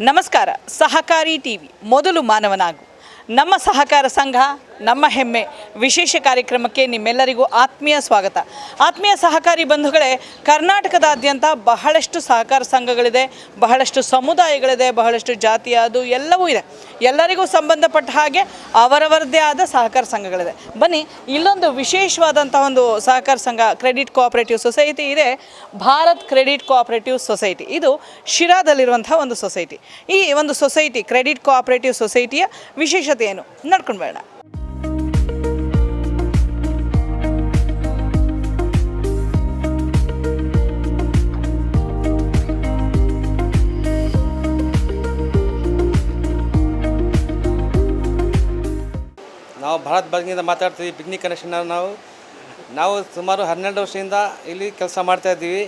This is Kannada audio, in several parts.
ನಮಸ್ಕಾರ. ಸಹಕಾರಿ ಟಿವಿ. ಮೊದಲು ಮಾನವನಾಗು. ನಮ್ಮ ಸಹಕಾರ ಸಂಘ ನಮ್ಮ ಹೆಮ್ಮೆ. ವಿಶೇಷ ಕಾರ್ಯಕ್ರಮಕ್ಕೆ ನಿಮ್ಮೆಲ್ಲರಿಗೂ ಆತ್ಮೀಯ ಸ್ವಾಗತ. ಆತ್ಮೀಯ ಸಹಕಾರಿ ಬಂಧುಗಳೇ, ಕರ್ನಾಟಕದಾದ್ಯಂತ ಬಹಳಷ್ಟು ಸಹಕಾರ ಸಂಘಗಳಿದೆ, ಬಹಳಷ್ಟು ಸಮುದಾಯಗಳಿದೆ, ಬಹಳಷ್ಟು ಜಾತಿಯ ಅದು ಎಲ್ಲವೂ ಇದೆ. ಎಲ್ಲರಿಗೂ ಸಂಬಂಧಪಟ್ಟ ಹಾಗೆ ಅವರವರದೇ ಆದ ಸಹಕಾರ ಸಂಘಗಳಿದೆ. ಬನ್ನಿ, ಇಲ್ಲೊಂದು ವಿಶೇಷವಾದಂಥ ಒಂದು ಸಹಕಾರ ಸಂಘ, ಕ್ರೆಡಿಟ್ ಕೋಆಪರೇಟಿವ್ ಸೊಸೈಟಿ ಇದೆ. Bharat credit cooperative society. ಇದು ಶಿರಾದಲ್ಲಿರುವಂಥ ಒಂದು ಸೊಸೈಟಿ. ಈ ಒಂದು ಸೊಸೈಟಿ, ಕ್ರೆಡಿಟ್ ಕೋಆಪರೇಟಿವ್ ಸೊಸೈಟಿಯ ವಿಶೇಷತೆ ಏನು? ನಡ್ಕೊಂಡು ಬೇಡ ನಾವು ಭಾರತ್ ಬಾಗಿಂದ ಮಾತಾಡ್ತೀವಿ ಬಿಗ್ನಿ ಕನೆಕ್ಷನ್ ನಾವು. ನಾವು ಸುಮಾರು ಹನ್ನೆರಡು ವರ್ಷದಿಂದ ಇಲ್ಲಿ ಕೆಲಸ ಮಾಡ್ತಾ ಇದ್ದೀವಿ.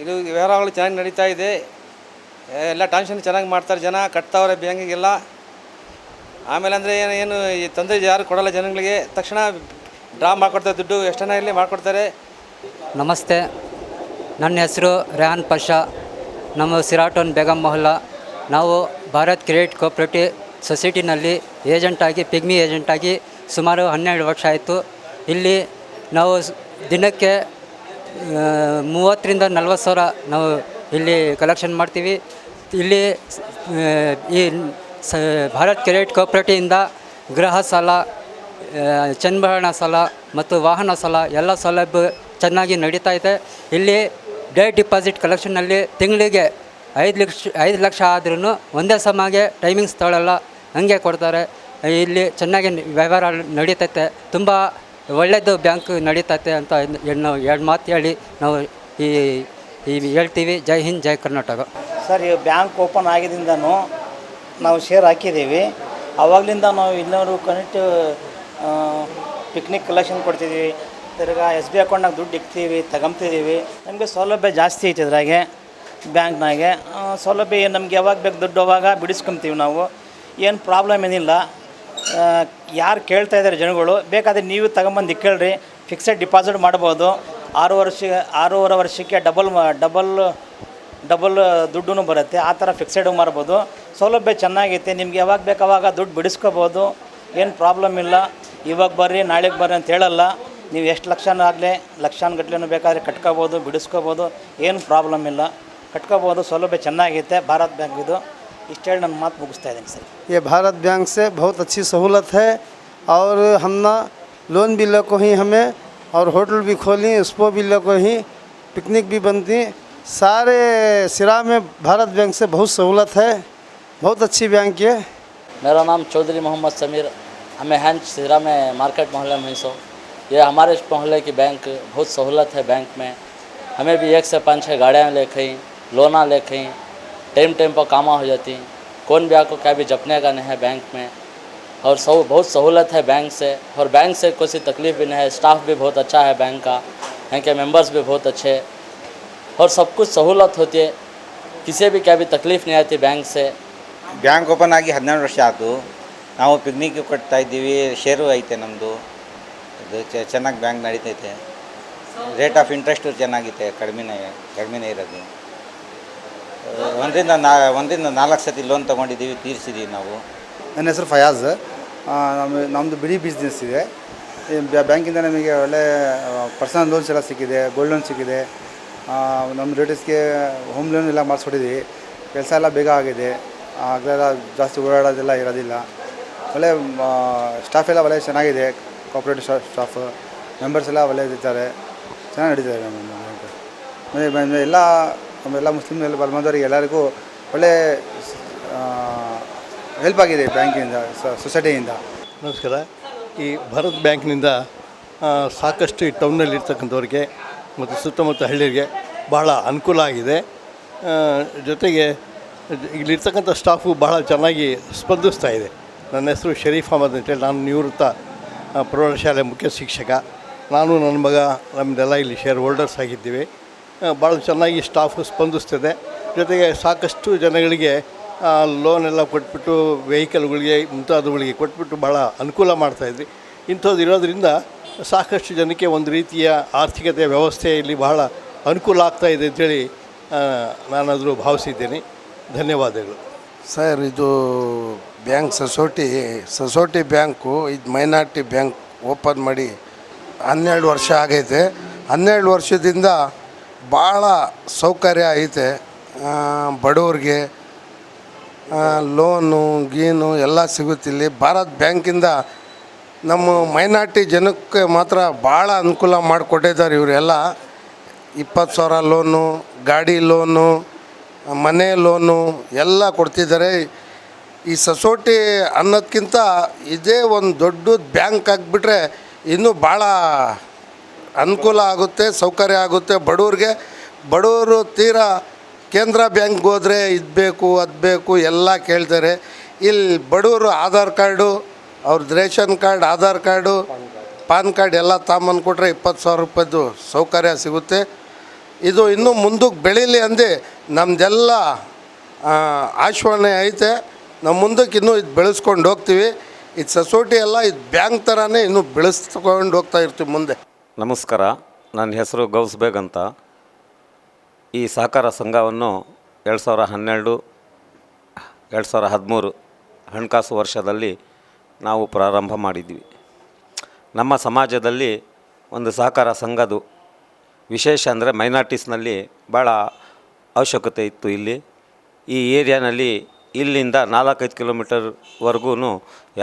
ಇದು ವ್ಯವಹಾರಗಳು ಚೆನ್ನಾಗಿ ನಡೀತಾ ಇದೆ. ಎಲ್ಲ ಟ್ಯಾನ್ಷನ್ ಚೆನ್ನಾಗಿ ಮಾಡ್ತಾರೆ ಜನ, ಕಟ್ತಾವ್ರೆ ಬ್ಯಾಂಕಿಗೆಲ್ಲ ಆಮೇಲೆ ಅಂದರೆ ಏನು ಏನು ಈ ತೊಂದರೆ ಯಾರು ಕೊಡಲ್ಲ ಜನಗಳಿಗೆ. ತಕ್ಷಣ ಡ್ರಾ ಮಾಡಿಕೊಡ್ತಾರೆ ದುಡ್ಡು ಎಷ್ಟನ ಇಲ್ಲಿ ಮಾಡಿಕೊಡ್ತಾರೆ? ನಮಸ್ತೆ. ನನ್ನ ಹೆಸರು ರೆಹಾನ್ ಪಶಾ ನಮ್ಮ ಸಿರಾಟೋನ್ ಬೇಗಂ ಮೊಹಲ್ಲಾ. ನಾವು ಭಾರತ್ ಕ್ರೆಡಿಟ್ ಕೋಪ್ರೇಟಿವ್ ಸೊಸೈಟಿನಲ್ಲಿ ಏಜೆಂಟಾಗಿ ಪಿಗ್ಮಿ ಏಜೆಂಟಾಗಿ ಸುಮಾರು ಹನ್ನೆರಡು ವರ್ಷ ಆಯಿತು. ಇಲ್ಲಿ ನಾವು ದಿನಕ್ಕೆ ಮೂವತ್ತರಿಂದ ನಲ್ವತ್ತು ಸಾವಿರ ನಾವು ಇಲ್ಲಿ ಕಲೆಕ್ಷನ್ ಮಾಡ್ತೀವಿ. ಇಲ್ಲಿ ಈ ಸ ಭಾರತ್ ಕ್ರೆಡಿಟ್ ಕೋಪರೇಟಿವಿಂದ ಗೃಹ ಸಾಲ ಆ, ಸಾಲ ಮತ್ತು ವಾಹನ ಸಾಲ ಎಲ್ಲ ಸೌಲಭ್ಯ ಚೆನ್ನಾಗಿ ನಡೀತಾ ಇದೆ. ಇಲ್ಲಿ ಡೇ ಡಿಪಾಸಿಟ್ ಕಲೆಕ್ಷನ್ನಲ್ಲಿ ತಿಂಗಳಿಗೆ ಐದು ಲಕ್ಷ ಐದು ಲಕ್ಷ ಆದ್ರೂ ಒಂದೇ ಸಮಗೆ ಟೈಮಿಂಗ್ಸ್ ತೊಗೊಳಲ್ಲ. ಹಂಗೆ ಕೊಡ್ತಾರೆ. ಇಲ್ಲಿ ಚೆನ್ನಾಗಿ ವ್ಯವಹಾರ ನಡೀತೈತೆ. ತುಂಬ ಒಳ್ಳೆಯದು ಬ್ಯಾಂಕ್ ನಡೀತೈತೆ ಅಂತ ನಾವು ಎರಡು ಮಾತು ಹೇಳಿ ನಾವು ಈ ಈ ಹೇಳ್ತೀವಿ. ಜೈ ಹಿಂದ್, ಜೈ ಕರ್ನಾಟಕ. ಸರ್, ಈ ಬ್ಯಾಂಕ್ ಓಪನ್ ಆಗಿದ್ದಿಂದನೂ ನಾವು ಶೇರ್ ಹಾಕಿದ್ದೀವಿ. ಆವಾಗಲಿಂದ ನಾವು ಇನ್ನೂರು ಕನೆಕ್ಟ್ ಪಿಕ್ನಿಕ್ ಕಲೆಕ್ಷನ್ ಕೊಡ್ತಿದ್ದೀವಿ. ತಿರ್ಗಾ ಎಸ್ ಬಿ ಅಕೌಂಟ್ನಾಗ ದುಡ್ಡು ಇಕ್ತೀವಿ ತಗೊಂತಿದ್ದೀವಿ ನಮಗೆ ಸೌಲಭ್ಯ ಜಾಸ್ತಿ ಐತೆ ಇದ್ರಾಗೆ ಬ್ಯಾಂಕ್ನಾಗೆ ಸೌಲಭ್ಯ ನಮ್ಗೆ ಯಾವಾಗ ಬೇಕು ದುಡ್ಡು ಅವಾಗ ಬಿಡಿಸ್ಕೊಂತೀವಿ ನಾವು. ಏನು ಪ್ರಾಬ್ಲಮ್ ಏನಿಲ್ಲ. ಯಾರು ಕೇಳ್ತಾ ಇದ್ದಾರೆ ಜನಗಳು, ಬೇಕಾದರೆ ನೀವು ತಗೊಂಬಂದು ಇಕ್ಕೇಳ್ರಿ ಫಿಕ್ಸೆಡ್ ಡಿಪಾಸಿಟ್ ಮಾಡ್ಬೋದು. ಆರು ವರ್ಷ, ಆರೂವರೆ ವರ್ಷಕ್ಕೆ ಡಬಲ್ ಡಬಲ್ ಡಬಲ್ ದುಡ್ಡು ಬರುತ್ತೆ, ಆ ಥರ ಫಿಕ್ಸೆಡ್ ಮಾಡ್ಬೋದು. ಸೌಲಭ್ಯ ಚೆನ್ನಾಗೈತೆ, ನಿಮ್ಗೆ ಯಾವಾಗ ಬೇಕು ಅವಾಗ ದುಡ್ಡು ಬಿಡಿಸ್ಕೋಬೋದು, ಏನು ಪ್ರಾಬ್ಲಮ್ ಇಲ್ಲ. ಇವಾಗ ಬರ್ರಿ, ನಾಳೆಗೆ ಬರ್ರಿ ಅಂತ ಹೇಳಲ್ಲ. ನೀವು ಎಷ್ಟು ಲಕ್ಷನ ಆಗಲಿ ಲಕ್ಷಾನುಗಟ್ಲೆನೂ ಬೇಕಾದರೆ ಕಟ್ಕೋಬೋದು, ಬಿಡಿಸ್ಕೋಬೋದು, ಏನು ಪ್ರಾಬ್ಲಮ್ ಇಲ್ಲ. ಕಟ್ಕೋಬೋದು, ಸೌಲಭ್ಯ ಚೆನ್ನಾಗೈತೆ, ಭಾರತ್ ಬ್ಯಾಂಕ್ ಇದು. ಇಷ್ಟು ಹೇಳಿ ನನ್ನ ಮಾತು ಮುಗಿಸ್ತಾ ಇದ್ದೀನಿ ಸರ್ ये भारत बैंक से बहुत अच्छी सहूलत है और हम ना लोन भी लो को ही हमें और होटल भी खोली उसको भी लो को ही पिकनिक भी बनती सारे सिरा में भारत बैंक से बहुत सहूलत है बहुत अच्छी बैंक है मेरा नाम चौधरी मोहम्मद समीर हमें हैंड सिरा में मार्केट मोहल्ले में सो ये हमारे इस मोहल्ले की बैंक बहुत सहूलत है बैंक में हमें भी एक से पाँच छः गाड़ियाँ ले खई लोना ले खई टाइम टाइम पर कामा हो जाती कौन भी आपको क्या भी जपने का नहीं है बैंक में और सब बहुत सहूलत है बैंक से और बैंक से कोई सी तकलीफ भी नहीं है स्टाफ भी बहुत अच्छा है बैंक का यहाँ के मेंबर्स भी बहुत अच्छे और सब कुछ सहूलत होती है किसी भी क्या भी तकलीफ़ नहीं आती बैंक से ಬ್ಯಾಂಕ್ ಓಪನ್ ಆಗಿ ಹನ್ನೆರಡು ವರ್ಷ ಆಯಿತು ನಾವು ಪಿಕ್ನಿಕ್ ಕೊಡ್ತಾ ಇದ್ದೀವಿ ಶೇರು ಐತೆ ನಮ್ಮದು ಇದು ಚೆ- ಚೆನ್ನಾಗಿ ಬ್ಯಾಂಕ್ ನಡೀತೈತೆ ರೇಟ್ ಆಫ್ ಇಂಟ್ರೆಸ್ಟು ಚೆನ್ನಾಗಿದೆ ಕಡಿಮೆನೇ ಕಡಿಮೆನೇ ಇರೋದು ಆ, ಒಂದರಿಂದ ನಾ ಒಂದರಿಂದ ನಾಲ್ಕು ಸತಿ ಲೋನ್ ತೊಗೊಂಡಿದ್ದೀವಿ ತೀರಿಸಿದ್ದೀವಿ ನಾವು. ನನ್ನ ಹೆಸರು ಫಯಾಜ್. ನಮ್ಮ ನಮ್ಮದು ಬಿಡಿ ಬಿಸ್ನೆಸ್ ಇದೆ. ಬ್ಯಾಂಕಿಂದ ನಮಗೆ ಒಳ್ಳೆ ಪರ್ಸನಲ್ ಲೋನ್ಸ್ ಎಲ್ಲ ಸಿಕ್ಕಿದೆ ಗೋಲ್ಡ್ ಲೋನ್ ಸಿಕ್ಕಿದೆ. ನಮ್ಮ ರಿಲೇಟಿವ್ಸ್ಗೆ ಹೋಮ್ ಲೋನ್ ಎಲ್ಲ ಮಾಡಿಸ್ಕೊಟ್ಟಿದ್ದೀವಿ. ಕೆಲಸ ಎಲ್ಲ ಬೇಗ ಆಗಿದೆ. ಆಗಲೆಲ್ಲ ಜಾಸ್ತಿ ಓಡಾಡೋದೆಲ್ಲ ಇರೋದಿಲ್ಲ. ಒಳ್ಳೆ ಸ್ಟಾಫ್ ಎಲ್ಲ ಒಳ್ಳೆ ಚೆನ್ನಾಗಿದೆ. ಕೋಪ್ರೇಟಿವ್ ಸ್ಟಾಫ್ ಮೆಂಬರ್ಸ್ ಎಲ್ಲ ಒಳ್ಳೆಯದಿದ್ದಾರೆ ಚೆನ್ನಾಗಿ ನಡೀತಾರೆ ನಮ್ಮ ಎಲ್ಲ ನಮ್ಮೆಲ್ಲ ಮುಸ್ಲಿಮ್ ಎಲ್ಲ ಬಂದವರಿಗೆ ಎಲ್ಲರಿಗೂ ಒಳ್ಳೆ ಹೆಲ್ಪ್ ಆಗಿದೆ ಬ್ಯಾಂಕಿಂದ ಸೊಸೈಟಿಯಿಂದ ನಮಸ್ಕಾರ. ಈ ಭಾರತ್ ಬ್ಯಾಂಕ್ನಿಂದ ಸಾಕಷ್ಟು ಈ ಟೌನಲ್ಲಿ ಇರ್ತಕ್ಕಂಥವ್ರಿಗೆ ಮತ್ತು ಸುತ್ತಮುತ್ತ ಹಳ್ಳಿಗೆ ಬಹಳ ಅನುಕೂಲ ಆಗಿದೆ. ಜೊತೆಗೆ ಇಲ್ಲಿರ್ತಕ್ಕಂಥ ಸ್ಟಾಫು ಬಹಳ ಚೆನ್ನಾಗಿ ಸ್ಪಂದಿಸ್ತಾ ಇದೆ. ನನ್ನ ಹೆಸರು ಶರೀಫ್ ಅಹಮದ್ ಅಂತೇಳಿ ನಾನು ನಿವೃತ್ತ ಪ್ರೌಢಶಾಲೆ ಮುಖ್ಯ ಶಿಕ್ಷಕ. ನಾನು ನನ್ನ ಮಗ ನಮ್ಮದೆಲ್ಲ ಇಲ್ಲಿ ಶೇರ್ ಹೋಲ್ಡರ್ಸ್ ಆಗಿದ್ದೀವಿ. ಭಾಳ ಚೆನ್ನಾಗಿ ಸ್ಟಾಫ್ ಸ್ಪಂದಿಸ್ತಿದೆ. ಜೊತೆಗೆ ಸಾಕಷ್ಟು ಜನಗಳಿಗೆ ಲೋನ್ ಎಲ್ಲ ಕೊಟ್ಬಿಟ್ಟು ವೆಹಿಕಲ್ಗಳಿಗೆ ಮುಂತಾದವುಗಳಿಗೆ ಕೊಟ್ಬಿಟ್ಟು ಭಾಳ ಅನುಕೂಲ ಮಾಡ್ತಾಯಿದ್ವಿ ಇಂಥದ್ದು ಇರೋದರಿಂದ ಸಾಕಷ್ಟು ಜನಕ್ಕೆ ಒಂದು ರೀತಿಯ ಆರ್ಥಿಕತೆ ವ್ಯವಸ್ಥೆ ಇಲ್ಲಿ ಬಹಳ ಅನುಕೂಲ ಆಗ್ತಾ ಇದೆ ಅಂತೇಳಿ ನಾನಾದರೂ ಭಾವಿಸಿದ್ದೇನೆ. ಧನ್ಯವಾದಗಳು. ಸರ್, ಇದು ಬ್ಯಾಂಕ್ ಸೊಸೈಟಿ ಸೊಸೈಟಿ ಬ್ಯಾಂಕು, ಇದು ಮೈನಾರಿಟಿ ಬ್ಯಾಂಕ್ ಓಪನ್ ಮಾಡಿ ಹನ್ನೆರಡು ವರ್ಷ ಆಗೈತೆ. ಹನ್ನೆರಡು ವರ್ಷದಿಂದ ಭಾಳ ಸೌಕರ್ಯ ಐತೆ. ಬಡವ್ರಿಗೆ ಲೋನು ಗೀನು ಎಲ್ಲ ಸಿಗುತ್ತಿಲ್ಲಿ ಭಾರತ್ ಬ್ಯಾಂಕಿಂದ ನಮ್ಮ ಮೈನಾರ್ಟಿ ಜನಕ್ಕೆ ಮಾತ್ರ ಭಾಳ ಅನುಕೂಲ ಮಾಡಿಕೊಟ್ಟಿದ್ದಾರೆ ಇವರೆಲ್ಲ. ಇಪ್ಪತ್ತು ಸಾವಿರ ಲೋನು ಗಾಡಿ ಲೋನು ಮನೆ ಲೋನು ಎಲ್ಲ ಕೊಡ್ತಿದ್ದಾರೆ. ಈ ಸೊಸೈಟಿ ಅನ್ನೋದಕ್ಕಿಂತ ಇದೇ ಒಂದು ದೊಡ್ಡ ಬ್ಯಾಂಕ್ ಆಗಿಬಿಟ್ರೆ ಇನ್ನೂ ಭಾಳ ಅನುಕೂಲ ಆಗುತ್ತೆ, ಸೌಕರ್ಯ ಆಗುತ್ತೆ. ಬಡವ್ರಿಗೆ, ಬಡವರು ತೀರಾ ಕೇಂದ್ರ ಬ್ಯಾಂಕ್ಗೆ ಹೋದರೆ ಇದು ಬೇಕು, ಅದು ಬೇಕು, ಎಲ್ಲ ಕೇಳ್ತಾರೆ. ಇಲ್ಲಿ ಬಡವರು ಆಧಾರ್ ಕಾರ್ಡು ಅವ್ರದ್ದು ration card, Aadhaar card, PAN card ಎಲ್ಲ ತಾಂಬಂದು ಕೊಟ್ಟರೆ ಇಪ್ಪತ್ತು ಸಾವಿರ ರೂಪಾಯಿದು ಸೌಕರ್ಯ ಸಿಗುತ್ತೆ. ಇದು ಇನ್ನೂ ಮುಂದಕ್ಕೆ ಬೆಳೀಲಿ ಅಂದು ನಮ್ಮದೆಲ್ಲ ಆಶ್ವಾಸನೆ ಐತೆ. ನಮ್ಮ ಮುಂದಕ್ಕೆ ಇನ್ನೂ ಇದು ಬೆಳೆಸ್ಕೊಂಡು ಹೋಗ್ತೀವಿ. ಇದು ಸೊಸೈಟಿ ಎಲ್ಲ ಇದು ಬ್ಯಾಂಕ್ ಥರನೇ ಇನ್ನೂ ಬೆಳೆಸ್ಕೊಂಡು ಹೋಗ್ತಾ ಇರ್ತೀವಿ ಮುಂದೆ. ನಮಸ್ಕಾರ. ನನ್ನ ಹೆಸರು ಗೌಸ್ ಬೇಗ್ ಅಂತ. ಈ ಸಹಕಾರ ಸಂಘವನ್ನು ಎರಡು ಸಾವಿರ ಹನ್ನೆರಡು, ಎರಡು ಸಾವಿರ ಹದಿಮೂರು ಹಣಕಾಸು ವರ್ಷದಲ್ಲಿ ನಾವು ಪ್ರಾರಂಭ ಮಾಡಿದ್ವಿ. ನಮ್ಮ ಸಮಾಜದಲ್ಲಿ ಒಂದು ಸಹಕಾರ ಸಂಘದು ವಿಶೇಷ ಅಂದರೆ ಮೈನಾರ್ಟೀಸ್ನಲ್ಲಿ ಭಾಳ ಅವಶ್ಯಕತೆ ಇತ್ತು ಇಲ್ಲಿ. ಈ ಏರಿಯಾನಲ್ಲಿ ಇಲ್ಲಿಂದ ನಾಲ್ಕೈದು ಕಿಲೋಮೀಟರ್ವರೆಗೂ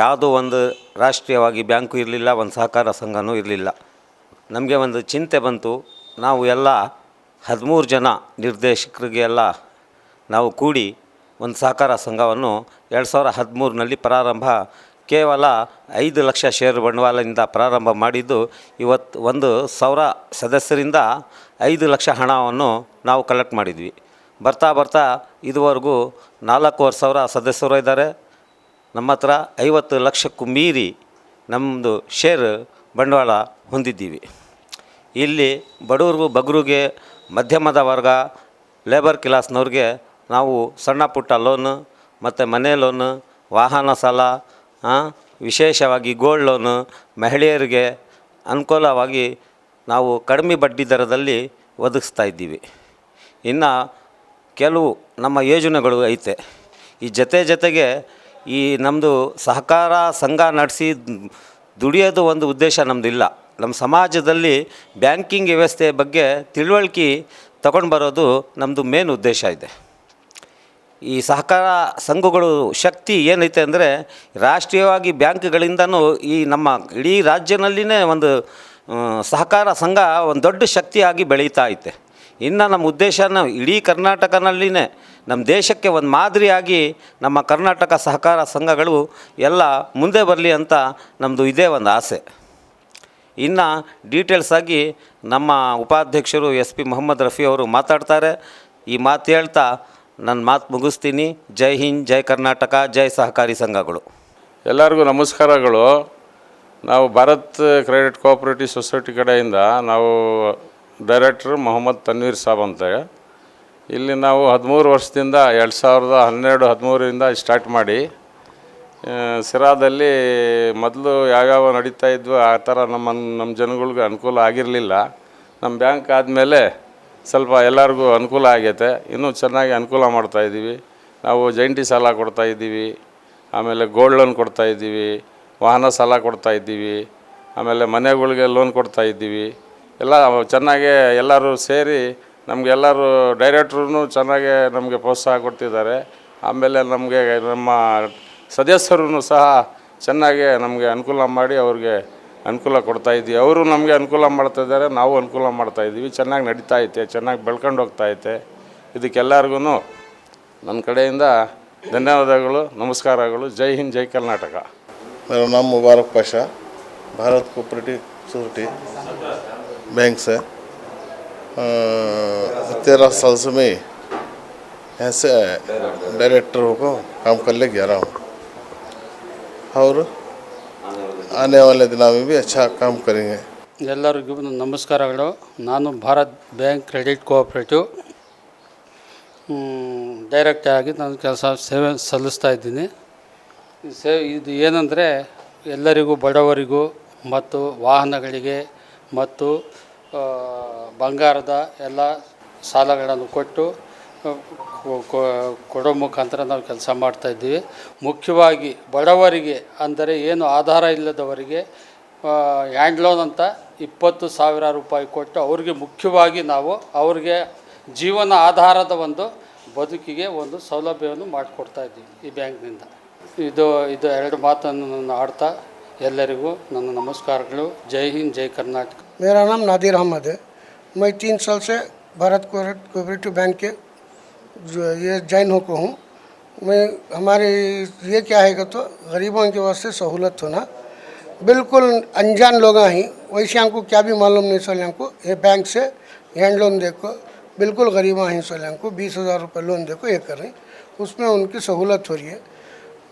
ಯಾವುದೋ ಒಂದು ರಾಷ್ಟ್ರೀಯವಾಗಿ ಬ್ಯಾಂಕು ಇರಲಿಲ್ಲ, ಒಂದು ಸಹಕಾರ ಸಂಘನೂ ಇರಲಿಲ್ಲ. ನಮಗೆ ಒಂದು ಚಿಂತೆ ಬಂತು. ನಾವು ಎಲ್ಲ ಹದಿಮೂರು ಜನ ನಿರ್ದೇಶಕರಿಗೆ ಎಲ್ಲ ನಾವು ಕೂಡಿ ಒಂದು ಸಹಕಾರ ಸಂಘವನ್ನು ಎರಡು ಸಾವಿರ ಹದಿಮೂರಿನಲ್ಲಿ ಪ್ರಾರಂಭ. ಕೇವಲ ಐದು ಲಕ್ಷ ಷೇರು ಬಂಡವಾಳದಿಂದ ಪ್ರಾರಂಭ ಮಾಡಿದ್ದು ಇವತ್ತು ಒಂದು ಸಾವಿರ ಸದಸ್ಯರಿಂದ ಐದು ಲಕ್ಷ ಹಣವನ್ನು ನಾವು ಕಲೆಕ್ಟ್ ಮಾಡಿದ್ವಿ. ಬರ್ತಾ ಬರ್ತಾ ಇದುವರೆಗೂ ನಾಲ್ಕೂವರೆ ಸಾವಿರ ಸದಸ್ಯರು ಇದ್ದಾರೆ. ನಮ್ಮ ಹತ್ರ ಐವತ್ತು ಲಕ್ಷಕ್ಕೂ ಮೀರಿ ನಮ್ಮದು ಶೇರ್ ಬಂಡವಾಳ ಹೊಂದಿದ್ದೀವಿ. ಇಲ್ಲಿ ಬಡವ್ರಿಗೂ ಬಗ್ರಿಗೆ ಮಧ್ಯಮದ ವರ್ಗ ಲೇಬರ್ ಕ್ಲಾಸ್ನವ್ರಿಗೆ ನಾವು ಸಣ್ಣ ಪುಟ್ಟ ಲೋನು ಮತ್ತು ಮನೆ ಲೋನು ವಾಹನ ಸಾಲ ವಿಶೇಷವಾಗಿ ಗೋಲ್ಡ್ ಲೋನು ಮಹಿಳೆಯರಿಗೆ ಅನುಕೂಲವಾಗಿ ನಾವು ಕಡಿಮೆ ಬಡ್ಡಿ ದರದಲ್ಲಿ ಒದಗಿಸ್ತಾ ಇದ್ದೀವಿ. ಇನ್ನು ಕೆಲವು ನಮ್ಮ ಯೋಜನೆಗಳು ಐತೆ. ಈ ಜೊತೆ ಜೊತೆಗೆ ಈ ನಮ್ಮದು ಸಹಕಾರ ಸಂಘ ನಡೆಸಿ ದುಡಿಯೋದು ಒಂದು ಉದ್ದೇಶ ನಮ್ಮದಿಲ್ಲ ನಮ್ಮ ಸಮಾಜದಲ್ಲಿ ಬ್ಯಾಂಕಿಂಗ್ ವ್ಯವಸ್ಥೆ ಬಗ್ಗೆ ತಿಳುವಳಿಕೆ ತಗೊಂಡು ಬರೋದು ನಮ್ಮದು ಮೇನ್ ಉದ್ದೇಶ ಇದೆ. ಈ ಸಹಕಾರ ಸಂಘಗಳು ಶಕ್ತಿ ಏನೈತೆ ಅಂದರೆ ರಾಷ್ಟ್ರೀಯವಾಗಿ ಬ್ಯಾಂಕ್ಗಳಿಂದನೂ ಈ ನಮ್ಮ ಇಡೀ ರಾಜ್ಯನಲ್ಲಿನೇ ಒಂದು ಸಹಕಾರ ಸಂಘ ಒಂದು ದೊಡ್ಡ ಶಕ್ತಿಯಾಗಿ ಬೆಳೀತಾ ಐತೆ. ಇನ್ನು ನಮ್ಮ ಉದ್ದೇಶನ ಇಡೀ ಕರ್ನಾಟಕನಲ್ಲಿನೇ ನಮ್ಮ ದೇಶಕ್ಕೆ ಒಂದು ಮಾದರಿಯಾಗಿ ನಮ್ಮ ಕರ್ನಾಟಕ ಸಹಕಾರ ಸಂಘಗಳು ಎಲ್ಲ ಮುಂದೆ ಬರಲಿ ಅಂತ ನಮ್ಮದು ಇದೇ ಒಂದು ಆಸೆ. ಇನ್ನು ಡೀಟೇಲ್ಸ್ ಆಗಿ ನಮ್ಮ ಉಪಾಧ್ಯಕ್ಷರು ಎಸ್ ಪಿ ಮೊಹಮ್ಮದ್ ರಫಿ ಅವರು ಮಾತಾಡ್ತಾರೆ. ಈ ಮಾತು ಹೇಳ್ತಾ ನನ್ನ ಮಾತು ಮುಗಿಸ್ತೀನಿ. ಜೈ ಹಿಂದ್, ಜೈ ಕರ್ನಾಟಕ, ಜೈ ಸಹಕಾರಿ ಸಂಘಗಳು. ಎಲ್ಲರಿಗೂ ನಮಸ್ಕಾರಗಳು. ನಾವು ಭಾರತ್ ಕ್ರೆಡಿಟ್ ಕೋಆಪರೇಟಿವ್ ಸೊಸೈಟಿ ಕಡೆಯಿಂದ ನಾವು ಡೈರೆಕ್ಟ್ರ್ ಮೊಹಮ್ಮದ್ ತನ್ವೀರ್ ಸಾಬ್ ಅಂತ. ಇಲ್ಲಿ ನಾವು ಹದಿಮೂರು ವರ್ಷದಿಂದ, ಎರಡು ಸಾವಿರದ ಹನ್ನೆರಡು ಹದಿಮೂರರಿಂದ ಸ್ಟಾರ್ಟ್ ಮಾಡಿ ಸಿರಾದಲ್ಲಿ ಮೊದಲು ಯಾವ್ಯಾವ ನಡೀತಾ ಇದ್ವು ಆ ಥರ ನಮ್ಮ ನಮ್ಮ ಜನಗಳಿಗೆ ಅನುಕೂಲ ಆಗಿರಲಿಲ್ಲ. ನಮ್ಮ ಬ್ಯಾಂಕ್ ಆದಮೇಲೆ ಸ್ವಲ್ಪ ಎಲ್ಲರಿಗೂ ಅನುಕೂಲ ಆಗೈತೆ. ಇನ್ನೂ ಚೆನ್ನಾಗಿ ಅನುಕೂಲ ಮಾಡ್ತಾಯಿದ್ದೀವಿ ನಾವು ಜಂಟಿ ಸಾಲ ಕೊಡ್ತಾ ಇದ್ದೀವಿ. ಆಮೇಲೆ ಗೋಲ್ಡ್ ಲೋನ್ ಕೊಡ್ತಾಯಿದ್ದೀವಿ ವಾಹನ ಸಾಲ ಕೊಡ್ತಾಯಿದ್ದೀವಿ ಆಮೇಲೆ ಮನೆಗಳಿಗೆ ಲೋನ್ ಕೊಡ್ತಾ ಇದ್ದೀವಿ. ಎಲ್ಲ ಚೆನ್ನಾಗಿ ಎಲ್ಲರೂ ಸೇರಿ ನಮಗೆಲ್ಲರೂ ಡೈರೆಕ್ಟ್ರೂ ಚೆನ್ನಾಗೆ ನಮಗೆ ಪ್ರೋತ್ಸಾಹ ಕೊಡ್ತಿದ್ದಾರೆ. ಆಮೇಲೆ ನಮಗೆ ನಮ್ಮ ಸದಸ್ಯರೂ ಸಹ ಚೆನ್ನಾಗೆ ನಮಗೆ ಅನುಕೂಲ ಮಾಡಿ ಅವ್ರಿಗೆ ಅನುಕೂಲ ಕೊಡ್ತಾ ಇದ್ದೀವಿ. ಅವರು ನಮಗೆ ಅನುಕೂಲ ಮಾಡ್ತಾ ಇದ್ದಾರೆ, ನಾವು ಅನುಕೂಲ ಮಾಡ್ತಾ ಇದ್ದೀವಿ. ಚೆನ್ನಾಗಿ ನಡೀತಾ ಐತೆ, ಚೆನ್ನಾಗಿ ಬೆಳ್ಕೊಂಡು ಹೋಗ್ತಾ ಐತೆ. ಇದಕ್ಕೆಲ್ಲರಿಗೂ ನನ್ನ ಕಡೆಯಿಂದ ಧನ್ಯವಾದಗಳು, ನಮಸ್ಕಾರಗಳು. ಜೈ ಹಿಂದ್, ಜೈ ಕರ್ನಾಟಕ. ನಮ್ಮ Mubarak Pasha. Bharat cooperative society. Bank से तेरह साल से मैं यहाँ से डायरेक्टर को काम कर ले गया रहा हूँ और आने वाले दिनों में भी अच्छा काम करेंगे ಎಲ್ಲರಿಗೂ ನಮಸ್ಕಾರಗಳು ನಾನು Bharat bank credit cooperative director ಆಗಿ ನಾನು ಕೆಲಸ ಸೇವೆ ಸಲ್ಲಿಸ್ತಾ ಇದ್ದೀನಿ ಈ ಸೇ ಇದು ಏನಂದರೆ ಎಲ್ಲರಿಗೂ ಬಡವರಿಗೂ ಮತ್ತು ವಾಹನಗಳಿಗೆ ಮತ್ತು ಬಂಗಾರದ ಎಲ್ಲ ಸಾಲಗಳನ್ನು ಕೊಟ್ಟು ಕೊಡೋ ಮುಖಾಂತರ ನಾವು ಕೆಲಸ ಮಾಡ್ತಾಯಿದ್ದೀವಿ ಮುಖ್ಯವಾಗಿ ಬಡವರಿಗೆ ಅಂದರೆ ಏನು ಆಧಾರ ಇಲ್ಲದವರಿಗೆ ಹ್ಯಾಂಡ್ ಲೋನ್ ಅಂತ ಇಪ್ಪತ್ತು ಸಾವಿರ ರೂಪಾಯಿ ಕೊಟ್ಟು ಅವ್ರಿಗೆ ಮುಖ್ಯವಾಗಿ ನಾವು ಅವ್ರಿಗೆ ಜೀವನ ಆಧಾರದ ಒಂದು ಬದುಕಿಗೆ ಒಂದು ಸೌಲಭ್ಯವನ್ನು ಮಾಡಿಕೊಡ್ತಾ ಇದ್ದೀವಿ ಈ ಬ್ಯಾಂಕ್ನಿಂದ. ಇದು ಇದು ಎರಡು ಮಾತನ್ನು ನಾನು ಆಡ್ತಾ ಎಲ್ಲರಿಗೂ ನನ್ನ ನಮಸ್ಕಾರಗಳು ಜೈ ಹಿಂದ್ ಜೈ ಕರ್ನಾಟಕ मेरा नाम नादिर अहमद है मैं तीन साल से भारत कोऑपरेटिव बैंक के जो ये जॉइन होकर हूँ मैं हमारे ये क्या है तो गरीबों के वास्ते सहूलत होना बिल्कुल अनजान लोग ही वैसे हमको क्या भी मालूम नहीं चले हमको ये बैंक से हैंड लोन देखो बिल्कुल गरीब ही चले हमको बीस हज़ार रुपये लोन देखो ये करें उसमें उनकी सहूलत हो रही है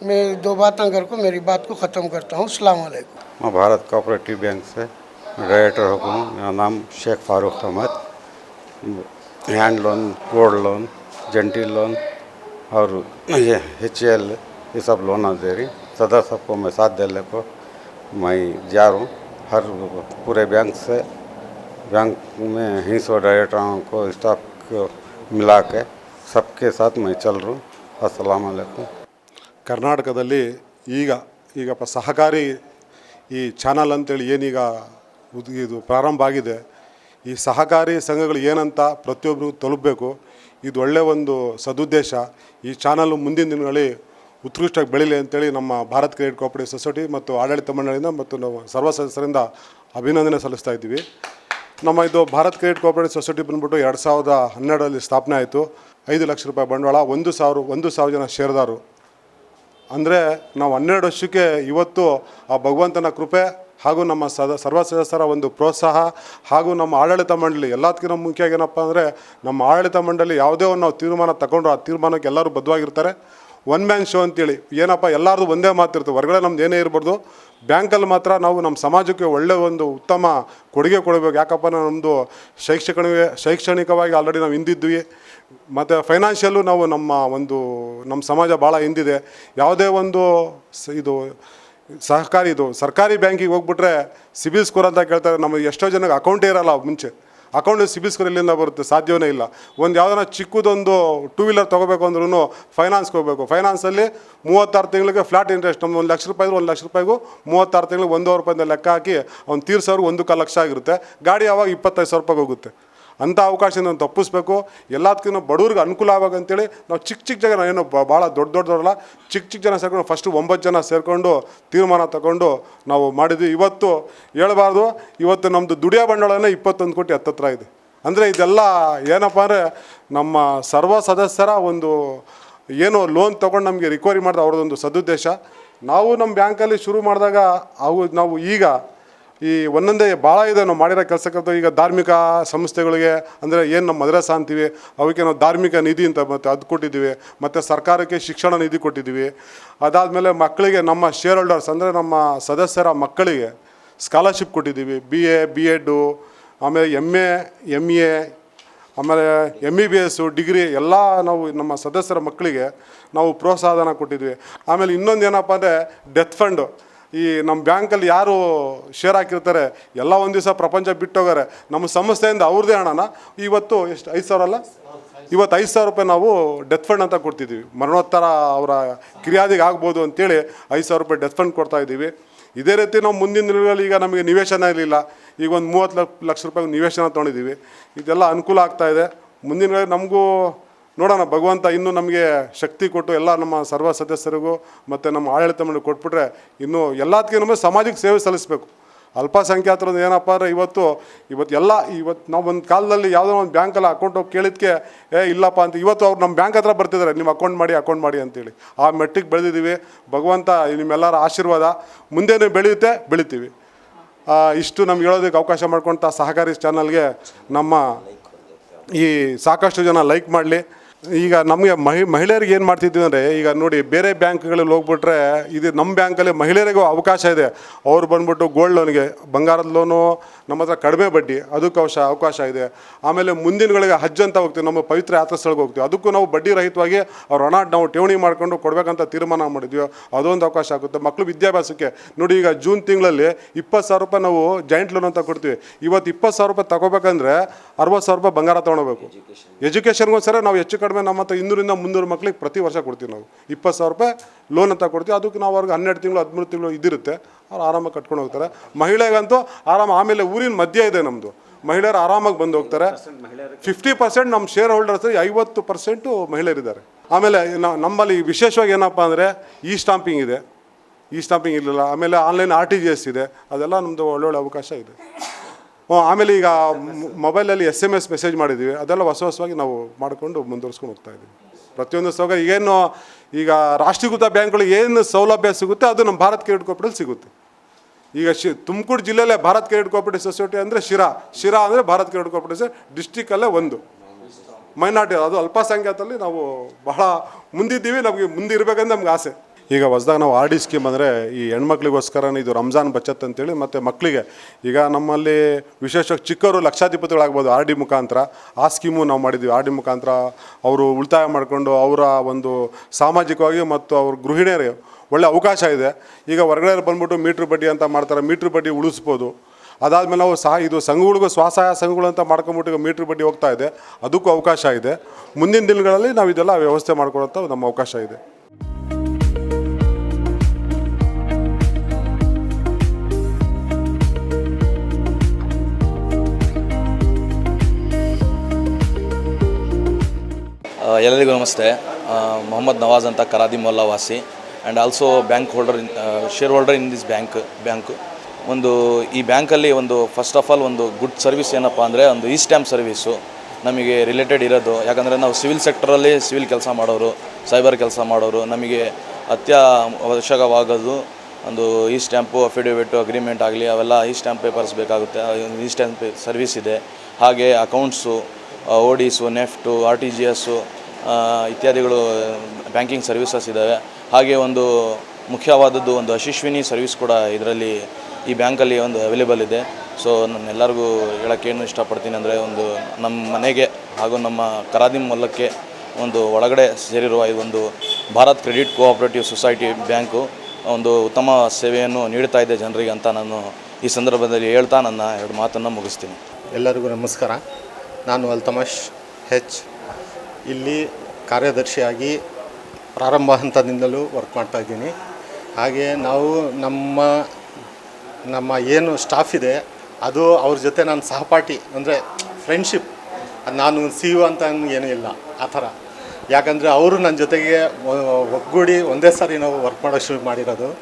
मैं दो बात बातें करके मेरी बात को ख़त्म करता हूँ। अलैकुम। मैं भारत कोऑपरेटिव बैंक से डायरेक्टर हूँ। मेरा नाम Shaikh Farooq Ahmed. Hand loan, gold loan, जेंटी loan और ये एच एल ये सब लोन दे रही। सदर सबको मैं साथ देने को मैं जा रहा हूँ। हर पूरे बैंक से, बैंक में ही सौ डायरेक्टरों को, स्टाफ को मिला के सबके साथ मैं चल रहा हूँ। अस्सलाम वालेकुम ಕರ್ನಾಟಕದಲ್ಲಿ ಈಗ ಈಗ ಸಹಕಾರಿ ಈ ಚಾನಲ್ ಅಂತೇಳಿ ಏನೀಗ ಉದ್- ಇದು ಪ್ರಾರಂಭ ಆಗಿದೆ, ಈ ಸಹಕಾರಿ ಸಂಘಗಳು ಏನಂತ ಪ್ರತಿಯೊಬ್ಬರಿಗೂ ತಲುಪಬೇಕು, ಇದು ಒಳ್ಳೆಯ ಒಂದು ಸದುದ್ದೇಶ. ಈ ಚಾನಲ್ ಮುಂದಿನ ದಿನಗಳಲ್ಲಿ ಉತ್ಕೃಷ್ಟವಾಗಿ ಬೆಳೀಲಿ ಅಂತೇಳಿ ನಮ್ಮ ಭಾರತ್ ಕ್ರೆಡಿಟ್ ಕೋಆಪರೇಟಿವ್ ಸೊಸೈಟಿ ಮತ್ತು ಆಡಳಿತ ಮಂಡಳಿಯಿಂದ ಮತ್ತು ನಾವು ಸರ್ವ ಸದಸ್ಯರಿಂದ ಅಭಿನಂದನೆ ಸಲ್ಲಿಸ್ತಾ ಇದ್ದೀವಿ. ನಮ್ಮ ಇದು ಭಾರತ್ ಕ್ರೆಡಿಟ್ ಕೋಆಪರೇಟಿವ್ ಸೊಸೈಟಿ ಬಂದ್ಬಿಟ್ಟು ಎರಡು ಸಾವಿರದ ಹನ್ನೆರಡರಲ್ಲಿ ಸ್ಥಾಪನೆ ಆಯಿತು. ಐದು ಲಕ್ಷ ರೂಪಾಯಿ ಬಂಡವಾಳ, ಒಂದು ಸಾವಿರ ಒಂದು ಸಾವಿರ ಜನ ಷೇರ್ದಾರು. ಅಂದರೆ ನಾವು ಹನ್ನೆರಡು ವರ್ಷಕ್ಕೆ ಇವತ್ತು ಆ ಭಗವಂತನ ಕೃಪೆ ಹಾಗೂ ನಮ್ಮ ಸದ ಸರ್ವ ಸದಸ್ಯರ ಒಂದು ಪ್ರೋತ್ಸಾಹ ಹಾಗೂ ನಮ್ಮ ಆಡಳಿತ ಮಂಡಳಿ ಎಲ್ಲದಕ್ಕಿಂತ ಮುಖ್ಯ ಏನಪ್ಪ ಅಂದರೆ ನಮ್ಮ ಆಡಳಿತ ಮಂಡಳಿ ಯಾವುದೇ ಒಂದು ನಾವು ತೀರ್ಮಾನ ತಗೊಂಡ್ರು ಆ ತೀರ್ಮಾನಕ್ಕೆ ಎಲ್ಲರೂ ಬದ್ಧವಾಗಿರ್ತಾರೆ. ಒನ್ ಮ್ಯಾನ್ ಶೋ ಅಂತೇಳಿ ಏನಪ್ಪ ಎಲ್ಲರದು ಒಂದೇ ಮಾತಿರ್ತದೆ ಹೊರಗಡೆ ನಮ್ದು ಏನೇ ಇರ್ಬಾರ್ದು. ಬ್ಯಾಂಕಲ್ಲಿ ಮಾತ್ರ ನಾವು ನಮ್ಮ ಸಮಾಜಕ್ಕೆ ಒಳ್ಳೆಯ ಒಂದು ಉತ್ತಮ ಕೊಡುಗೆ ಕೊಡಬೇಕು. ಯಾಕಪ್ಪ ನಮ್ಮದು ಶೈಕ್ಷಣಿಕ, ಶೈಕ್ಷಣಿಕವಾಗಿ ಆಲ್ರೆಡಿ ನಾವು ಹಿಂದಿದ್ವಿ. ಮತ್ತು ಫೈನಾನ್ಷಿಯಲ್ಲು ನಾವು ನಮ್ಮ ಒಂದು, ನಮ್ಮ ಸಮಾಜ ಭಾಳ ಹಿಂದಿದೆ. ಯಾವುದೇ ಒಂದು ಇದು ಸಹಕಾರಿ, ಇದು ಸರ್ಕಾರಿ ಬ್ಯಾಂಕಿಗೆ ಹೋಗ್ಬಿಟ್ರೆ ಸಿಬಿಲ್ ಸ್ಕೋರ್ ಅಂತ ಕೇಳ್ತಾರೆ. ನಮಗೆ ಎಷ್ಟೋ ಜನಕ್ಕೆ ಅಕೌಂಟೇ ಇರಲ್ಲ ಮುಂಚೆ. ಅಕೌಂಟ್ ಸಿಬಿಲ್ ಸ್ಕೋರ್ ಎಲ್ಲಿಂದ ಬರುತ್ತೆ ಸಾಧ್ಯವೇ ಇಲ್ಲ. ಒಂದು ಯಾವ್ದಾರ ಚಿಕ್ಕದೊಂದು ಟೂ ವೀಲರ್ ತೊಗೋಬೇಕು ಅಂದ್ರೂ ಫೈನಾನ್ಸ್ಗೆ ಹೋಗಬೇಕು. ಫೈನಾನ್ಸಲ್ಲಿ ಮೂವತ್ತಾರು ತಿಂಗಳಿಗೆ ಫ್ಲಾಟ್ ಇಂಟ್ರೆಸ್ಟ್ ನಮ್ಮ ಒಂದು ಲಕ್ಷ ರೂಪಾಯಿ ಒಂದು ಲಕ್ಷ ರೂಪಾಯಿಗೂ ಮೂವತ್ತಾರು ತಿಂಗಳಿಗೆ ಒಂದೂವರೆ ರೂಪಾಯಿಂದ ಲೆಕ್ಕ ಹಾಕಿ ಅವ್ನು ತೀರ್ಸೋರು ಒಂದು ಕಾಲು ಲಕ್ಷ ಆಗಿರುತ್ತೆ. ಗಾಡಿ ಯಾವಾಗ ಇಪ್ಪತ್ತೈದು ಸಾವಿರ ರೂಪಾಯಿಗೆ ಹೋಗುತ್ತೆ. ಅಂಥ ಅವಕಾಶ ನಾವು ತಪ್ಪಿಸ್ಬೇಕು. ಎಲ್ಲದಕ್ಕಿಂತ ಬಡವ್ರಿಗೆ ಅನುಕೂಲ ಆವಾಗಂತೇಳಿ ನಾವು ಚಿಕ್ಕ ಚಿಕ್ಕ ಜನ ಏನು ಭಾಳ ದೊಡ್ಡ ದೊಡ್ಡದವ್ರಲ್ಲ ಚಿಕ್ಕ ಚಿಕ್ಕ ಜನ ಸೇರ್ಕೊಂಡು ಫಸ್ಟು ಒಂಬತ್ತು ಜನ ಸೇರಿಕೊಂಡು ತೀರ್ಮಾನ ತಗೊಂಡು ನಾವು ಮಾಡಿದ್ವಿ. ಇವತ್ತು ಹೇಳಬಾರ್ದು, ಇವತ್ತು ನಮ್ಮದು ದುಡಿಯೋ ಬಂಡವಾಳನೇ ಇಪ್ಪತ್ತೊಂದು ಕೋಟಿ ಹತ್ತತ್ರ ಇದೆ. ಅಂದರೆ ಇದೆಲ್ಲ ಏನಪ್ಪ ಅಂದರೆ ನಮ್ಮ ಸರ್ವ ಸದಸ್ಯರ ಒಂದು ಏನು ಲೋನ್ ತೊಗೊಂಡು ನಮಗೆ ರಿಕವರಿ ಮಾಡಿದ ಅವ್ರದ್ದೊಂದು ಸದುದ್ದೇಶ. ನಾವು ನಮ್ಮ ಬ್ಯಾಂಕಲ್ಲಿ ಶುರು ಮಾಡಿದಾಗ ಅವು ನಾವು ಈಗ ಈ ಒಂದೊಂದೇ ಭಾಳ ಇದೆ ನಾವು ಮಾಡಿರೋ ಕೆಲಸಕ್ಕೆ ಈಗ ಧಾರ್ಮಿಕ ಸಂಸ್ಥೆಗಳಿಗೆ, ಅಂದರೆ ಏನು ನಮ್ಮ ಮದ್ರಾಸ ಅಂತೀವಿ, ಅವಕ್ಕೆ ನಾವು ಧಾರ್ಮಿಕ ನಿಧಿ ಅಂತ ಮತ್ತು ಅದು ಕೊಟ್ಟಿದ್ದೀವಿ, ಮತ್ತು ಸರ್ಕಾರಕ್ಕೆ ಶಿಕ್ಷಣ ನಿಧಿ ಕೊಟ್ಟಿದ್ದೀವಿ. ಅದಾದಮೇಲೆ ಮಕ್ಕಳಿಗೆ ನಮ್ಮ ಶೇರ್ ಹೋಲ್ಡರ್ಸ್ ಅಂದರೆ ನಮ್ಮ ಸದಸ್ಯರ ಮಕ್ಕಳಿಗೆ ಸ್ಕಾಲರ್ಶಿಪ್ ಕೊಟ್ಟಿದ್ದೀವಿ ಬಿ ಎ ಬಿ ಎಡ್ಡು ಆಮೇಲೆ ಎಂ ಎ ಎಂ ಎ ಆಮೇಲೆ M B B S degree ಎಲ್ಲ ನಾವು ನಮ್ಮ ಸದಸ್ಯರ ಮಕ್ಕಳಿಗೆ ನಾವು ಪ್ರೋತ್ಸಾಹನ ಕೊಟ್ಟಿದ್ವಿ ಆಮೇಲೆ ಇನ್ನೊಂದು ಏನಪ್ಪ ಅಂದರೆ ಡೆತ್ ಫಂಡು ಈ ನಮ್ಮ ಬ್ಯಾಂಕಲ್ಲಿ ಯಾರು ಶೇರ್ ಹಾಕಿರ್ತಾರೆ, ಎಲ್ಲ ಒಂದು ದಿವಸ ಪ್ರಪಂಚ ಬಿಟ್ಟೋಗಾರೆ, ನಮ್ಮ ಸಂಸ್ಥೆಯಿಂದ ಅವ್ರದ್ದೇ ಹಣನ ಇವತ್ತು ಎಷ್ಟು, ಐದು ಸಾವಿರ ಅಲ್ಲ? ಇವತ್ತು ಐದು ಸಾವಿರ ರೂಪಾಯಿ ನಾವು ಡೆತ್ ಫಂಡ್ ಅಂತ ಕೊಡ್ತಿದ್ದೀವಿ ಮರಣೋತ್ತರ ಅವರ ಕಿರಿಯಾದಿಗೆ ಆಗ್ಬೋದು ಅಂತೇಳಿ ಐದು ಸಾವಿರ ರೂಪಾಯಿ ಡೆತ್ ಫಂಡ್ ಕೊಡ್ತಾ ಇದ್ದೀವಿ. ಇದೇ ರೀತಿ ನಾವು ಮುಂದಿನ ದಿನಗಳಲ್ಲಿ ಈಗ ನಮಗೆ ನಿವೇಶನ ಇರಲಿಲ್ಲ. ಈಗ ಒಂದು ಮೂವತ್ತು ಲಕ್ಷ ಲಕ್ಷ ರೂಪಾಯಿ ನಿವೇಶನ ತೊಗೊಂಡಿದ್ದೀವಿ. ಇದೆಲ್ಲ ಅನುಕೂಲ ಆಗ್ತಾ ಇದೆ. ಮುಂದಿನ ನಮಗೂ ನೋಡೋಣ, ಭಗವಂತ ಇನ್ನೂ ನಮಗೆ ಶಕ್ತಿ ಕೊಟ್ಟು ಎಲ್ಲ ನಮ್ಮ ಸರ್ವ ಸದಸ್ಯರಿಗೂ ಮತ್ತು ನಮ್ಮ ಆಡಳಿತ ಮಂಡಳಿ ಕೊಟ್ಬಿಟ್ರೆ ಇನ್ನೂ ಎಲ್ಲದಕ್ಕಿಂತ ಸಮಾಜಕ್ಕೆ ಸೇವೆ ಸಲ್ಲಿಸಬೇಕು. ಅಲ್ಪಸಂಖ್ಯಾತರದ್ದು ಏನಪ್ಪ ಅಂದರೆ ಇವತ್ತು ಇವತ್ತು ಎಲ್ಲ, ಇವತ್ತು ನಾವು ಒಂದು ಕಾಲದಲ್ಲಿ ಯಾವುದೋ ಒಂದು ಬ್ಯಾಂಕಲ್ಲಿ ಅಕೌಂಟ್ ಹೋಗಿ ಕೇಳಿದ್ಕೆ, ಏ ಇಲ್ಲಪ್ಪ ಅಂತ ಇವತ್ತು ಅವ್ರು ನಮ್ಮ ಬ್ಯಾಂಕ್ ಹತ್ರ ಬರ್ತಿದ್ದಾರೆ, ನಿಮ್ಮ ಅಕೌಂಟ್ ಮಾಡಿ ಅಕೌಂಟ್ ಮಾಡಿ ಅಂತೇಳಿ. ಆ ಮೆಟ್ಟಿಗೆ ಬೆಳೆದಿದ್ದೀವಿ. ಭಗವಂತ ನಿಮ್ಮೆಲ್ಲರ ಆಶೀರ್ವಾದ. ಮುಂದೇನು ಬೆಳೆಯುತ್ತೆ, ಬೆಳಿತೀವಿ. ಇಷ್ಟು ನಮ್ಗೆ ಹೇಳೋದಕ್ಕೆ ಅವಕಾಶ ಮಾಡ್ಕೊಳ್ತಾ ಸಹಕಾರಿ ಚಾನಲ್ಗೆ ನಮ್ಮ ಈ ಸಾಕಷ್ಟು ಜನ ಲೈಕ್ ಮಾಡಲಿ. ಈಗ ನಮಗೆ ಮಹಿ ಮಹಿಳೆಯರಿಗೆ ಏನು ಮಾಡ್ತಿದ್ವಿ ಅಂದರೆ ಈಗ ನೋಡಿ ಬೇರೆ ಬ್ಯಾಂಕ್ಗಳಲ್ಲಿ ಹೋಗ್ಬಿಟ್ರೆ ಇದು ನಮ್ಮ ಬ್ಯಾಂಕಲ್ಲಿ ಮಹಿಳೆಯರಿಗೂ ಅವಕಾಶ ಇದೆ. ಅವ್ರು ಬಂದ್ಬಿಟ್ಟು ಗೋಲ್ಡ್ ಲೋನ್ಗೆ ಬಂಗಾರದ ಲೋನು ನಮ್ಮ ಹತ್ರ ಕಡಿಮೆ ಬಡ್ಡಿ ಅದಕ್ಕೆ ಅವಶ ಅವಕಾಶ ಇದೆ. ಆಮೇಲೆ ಮುಂದಿನಗಳಿಗೆ ಹಜ್ ಅಂತ ಹೋಗ್ತೀವಿ ನಮ್ಮ ಪವಿತ್ರ ಯಾತ್ರಾ ಸ್ಥಳಕ್ಕೆ ಹೋಗ್ತೀವಿ. ಅದಕ್ಕೂ ನಾವು ಬಡ್ಡಿ ರಹಿತವಾಗಿ ಅವ್ರ ಹಣ ನಾವು ಠೇವಣಿ ಮಾಡ್ಕೊಂಡು ಕೊಡಬೇಕಂತ ತೀರ್ಮಾನ ಮಾಡಿದ್ವಿ. ಅದೊಂದು ಅವಕಾಶ ಆಗುತ್ತೆ. ಮಕ್ಕಳು ವಿದ್ಯಾಭ್ಯಾಸಕ್ಕೆ ನೋಡಿ ಈಗ ಜೂನ್ ತಿಂಗಳಲ್ಲಿ ಇಪ್ಪತ್ತು ಸಾವಿರ ರೂಪಾಯಿ ನಾವು ಜಾಯಿಂಟ್ ಲೋನ್ ಅಂತ ಕೊಡ್ತೀವಿ. ಇವತ್ತು ಇಪ್ಪತ್ತು ಸಾವಿರ ರೂಪಾಯಿ ತಗೋಬೇಕಂದ್ರೆ ಅರವತ್ತು ಸಾವಿರ ರೂಪಾಯಿ ಬಂಗಾರ ತೊಗೊಳ್ಬೇಕು. ಎಜುಕೇಷನ್ಗೋಸ್ಕರ ನಾವು ಹೆಚ್ಚು ಕಡಿಮೆ ಕಡಿಮೆ ನಮ್ಮ ಹತ್ರ ಇನ್ನೂರಿಂದ ಮುನ್ನೂರು ಮಕ್ಕಳಿಗೆ ಪ್ರತಿ ವರ್ಷ ಕೊಡ್ತೀವಿ ನಾವು. ಇಪ್ಪತ್ತು ಸಾವಿರ ರೂಪಾಯಿ ಲೋನ್ ಅಂತ ಕೊಡ್ತೀವಿ. ಅದಕ್ಕೆ ನಾವು ಅವ್ರಿಗೆ ಹನ್ನೆರಡು ತಿಂಗಳು, ಹದಿಮೂರು ತಿಂಗಳು ಇದಿರುತ್ತೆ. ಅವ್ರು ಆರಾಮಾಗಿ ಕಟ್ಕೊಂಡು ಹೋಗ್ತಾರೆ. ಮಹಿಳೆಗಂತೂ ಆರಾಮ ಆಮೇಲೆ ಊರಿನ ಮಧ್ಯ ಇದೆ ನಮ್ಮದು ಮಹಿಳೆಯರು ಆರಾಮಾಗಿ ಬಂದು ಹೋಗ್ತಾರೆ. ಫಿಫ್ಟಿ ಪರ್ಸೆಂಟ್ ನಮ್ಮ ಶೇರ್ ಹೋಲ್ಡರ್ಸ್ ಐವತ್ತು ಪರ್ಸೆಂಟು ಮಹಿಳೆಯರಿದ್ದಾರೆ. ಆಮೇಲೆ ನಮ್ಮಲ್ಲಿ ವಿಶೇಷವಾಗಿ ಏನಪ್ಪ ಅಂದರೆ ಈ ಸ್ಟಾಂಪಿಂಗ್ ಇದೆ. ಈ ಸ್ಟಾಂಪಿಂಗ್ ಇರಲಿಲ್ಲ. ಆಮೇಲೆ online R T G S ಇದೆ. ಅದೆಲ್ಲ ನಮ್ಮದು ಒಳ್ಳೊಳ್ಳೆ ಅವಕಾಶ ಇದೆ. ಆಮೇಲೆ ಈಗ ಮೊಬೈಲಲ್ಲಿ ಎಸ್ ಎಂ ಎಸ್ ಮೆಸೇಜ್ ಮಾಡಿದ್ದೀವಿ ಅದೆಲ್ಲ ಹೊಸ ಹೊಸವಾಗಿ ನಾವು ಮಾಡಿಕೊಂಡು ಮುಂದುವರ್ಸ್ಕೊಂಡು ಹೋಗ್ತಾ ಇದ್ದೀವಿ ಪ್ರತಿಯೊಂದು ಸೌಕರ್ಯ. ಏನು ಈಗ ರಾಷ್ಟ್ರೀಕೃತ ಬ್ಯಾಂಕ್ಗಳು ಏನು ಸೌಲಭ್ಯ ಸಿಗುತ್ತೆ, ಅದು ನಮ್ಮ ಭಾರತ್ ಕ್ರೆಡಿಟ್ ಕೋಪರೇಟಿವ್ ಸಿಗುತ್ತೆ. ಈಗ ಶಿ, ತುಮಕೂರು ಜಿಲ್ಲೆಯಲ್ಲೇ ಭಾರತ್ ಕ್ರೆಡಿಟ್ ಕೋಪರೇಟಿವ್ ಸೊಸೈಟಿ ಅಂದರೆ ಶಿರಾ. ಶಿರಾ ಅಂದರೆ ಭಾರತ್ ಕ್ರೆಡಿಟ್ ಕೋಪರೇಟಿವ್ ಡಿಸ್ಟಿಕಲ್ಲೇ ಒಂದು. ಮೈನಾರ್ಟಿ, ಅದು ಅಲ್ಪಸಂಖ್ಯಾತಲ್ಲಿ ನಾವು ಬಹಳ ಮುಂದಿದ್ದೀವಿ. ನಮಗೆ ಮುಂದಿರಬೇಕಂದ್ರೆ ನಮ್ಗೆ ಆಸೆ. ಈಗ ಹೊಸ್ದಾಗ ನಾವು ಆರ್ ಡಿ ಸ್ಕೀಮ್ ಅಂದರೆ ಈ ಹೆಣ್ಮಕ್ಳಿಗೋಸ್ಕರ ಇದು ರಂಜಾನ್ ಬಚತ್ ಅಂತೇಳಿ ಮತ್ತು ಮಕ್ಕಳಿಗೆ ಈಗ ನಮ್ಮಲ್ಲಿ ವಿಶೇಷವಾಗಿ ಚಿಕ್ಕವರು ಲಕ್ಷಾಧಿಪತಿಗಳಾಗ್ಬೋದು ಆರ್ ಡಿ ಮುಖಾಂತರ. ಆ ಸ್ಕೀಮು ನಾವು ಮಾಡಿದ್ವಿ. ಆರ್ ಡಿ ಮುಖಾಂತರ ಅವರು ಉಳಿತಾಯ ಮಾಡಿಕೊಂಡು ಅವರ ಒಂದು ಸಾಮಾಜಿಕವಾಗಿ ಮತ್ತು ಅವ್ರ ಗೃಹಿಣಿಯರಿಗೆ ಒಳ್ಳೆ ಅವಕಾಶ ಇದೆ. ಈಗ ಹೊರಗಡೆ ಬಂದ್ಬಿಟ್ಟು ಮೀಟ್ರ್ ಬಡ್ಡಿ ಅಂತ ಮಾಡ್ತಾರೆ. ಮೀಟ್ರ್ ಬಡ್ಡಿ ಉಳಿಸ್ಬೋದು. ಅದಾದಮೇಲೆ ನಾವು ಸಹ ಇದು ಸಂಘಗಳಿಗೂ ಸ್ವಸಹಾಯ ಸಂಘಗಳು ಅಂತ ಮಾಡ್ಕೊಂಬಿಟ್ಟು ಈಗ ಮೀಟ್ರ್ ಬಡ್ಡಿ ಹೋಗ್ತಾ ಇದೆ. ಅದಕ್ಕೂ ಅವಕಾಶ ಇದೆ. ಮುಂದಿನ ದಿನಗಳಲ್ಲಿ ನಾವು ಇದೆಲ್ಲ ವ್ಯವಸ್ಥೆ ಮಾಡ್ಕೊಳ್ಳೋಂಥ ನಮ್ಮ ಅವಕಾಶ ಇದೆ. ಎಲ್ಲರಿಗೂ ನಮಸ್ತೆ. ಮೊಹಮ್ಮದ್ ನವಾಜ್ ಅಂತ ಕರಾದಿ ಮೊಲ್ಲಾ ವಾಸಿ and also bank holder in share holder in this bank bank ಒಂದು, ಈ ಬ್ಯಾಂಕಲ್ಲಿ ಒಂದು ಫಸ್ಟ್ ಆಫ್ ಆಲ್ ಒಂದು ಗುಡ್ ಸರ್ವಿಸ್ ಏನಪ್ಪ ಅಂದರೆ ಒಂದು ಈ ಸ್ಟ್ಯಾಂಪ್ ಸರ್ವಿಸು ನಮಗೆ ರಿಲೇಟೆಡ್ ಇರೋದು. ಯಾಕಂದರೆ ನಾವು ಸಿವಿಲ್ ಸೆಕ್ಟರಲ್ಲಿ ಸಿವಿಲ್ ಕೆಲಸ ಮಾಡೋರು ಸೈಬರ್ ಕೆಲಸ ಮಾಡೋರು. ನಮಗೆ ಅತ್ಯವಶ್ಯಕವಾಗೋದು ಒಂದು ಈ ಸ್ಟ್ಯಾಂಪು ಅಫಿಡೇವಿಟು ಅಗ್ರಿಮೆಂಟ್ ಆಗಲಿ, ಅವೆಲ್ಲ ಈ ಸ್ಟ್ಯಾಂಪ್ ಪೇಪರ್ಸ್ ಬೇಕಾಗುತ್ತೆ ಈ ಸ್ಟ್ಯಾಂಪ್ ಸರ್ವಿಸ್ ಇದೆ. ಹಾಗೆ accounts ಓಡಿಸು NEFT R T G S ಇತ್ಯಾದಿಗಳು ಬ್ಯಾಂಕಿಂಗ್ ಸರ್ವಿಸಸ್ ಇದ್ದಾವೆ. ಹಾಗೆ ಒಂದು ಮುಖ್ಯವಾದದ್ದು ಒಂದು ಅಶಿಶ್ವಿನಿ ಸರ್ವಿಸ್ ಕೂಡ ಇದರಲ್ಲಿ ಈ ಬ್ಯಾಂಕಲ್ಲಿ ಒಂದು ಅವೈಲೇಬಲ್ ಇದೆ. ಸೊ ನಾನು ಎಲ್ಲರಿಗೂ ಹೇಳೋಕ್ಕೇನು ಇಷ್ಟಪಡ್ತೀನಿ ಅಂದರೆ ಒಂದು ನಮ್ಮ ಮನೆಗೆ ಹಾಗೂ ನಮ್ಮ ಕರಾದಿಮ್ ಮೊಲ್ಲಕ್ಕೆ ಒಂದು ಒಳಗಡೆ ಸೇರಿರುವ ಈ ಒಂದು Bharat credit cooperative society bank ಒಂದು ಉತ್ತಮ ಸೇವೆಯನ್ನು ನೀಡ್ತಾ ಇದೆ ಜನರಿಗೆ ಅಂತ ನಾನು ಈ ಸಂದರ್ಭದಲ್ಲಿ ಹೇಳ್ತಾ ನನ್ನ ಎರಡು ಮಾತನ್ನು ಮುಗಿಸ್ತೀನಿ. ಎಲ್ಲರಿಗೂ ನಮಸ್ಕಾರ. ನಾನು ಅಲ್ತಮಶ್ ಹೆಚ್ ಇಲ್ಲಿ ಕಾರ್ಯದರ್ಶಿಯಾಗಿ ಪ್ರಾರಂಭ ಹಂತದಿಂದಲೂ ವರ್ಕ್ ಮಾಡ್ತಾ ಇದ್ದೀನಿ. ಹಾಗೆ ನಾವು ನಮ್ಮ ನಮ್ಮ ಏನು ಸ್ಟಾಫ್ ಇದೆ, ಅದು ಅವ್ರ ಜೊತೆ ನಾನು ಸಹಪಾಠಿ, ಅಂದರೆ ಫ್ರೆಂಡ್ಶಿಪ್ ನಾನು ಸಿ ಯು ಅಂತ ಏನೂ ಇಲ್ಲ, ಆ ಥರ. ಯಾಕಂದರೆ ಅವರು ನನ್ನ ಜೊತೆಗೆ ಒಗ್ಗೂಡಿ ಒಂದೇ ಸಾರಿ ನಾವು ವರ್ಕ್ ಮಾಡೋ ಶುರು ಮಾಡಿರೋದು.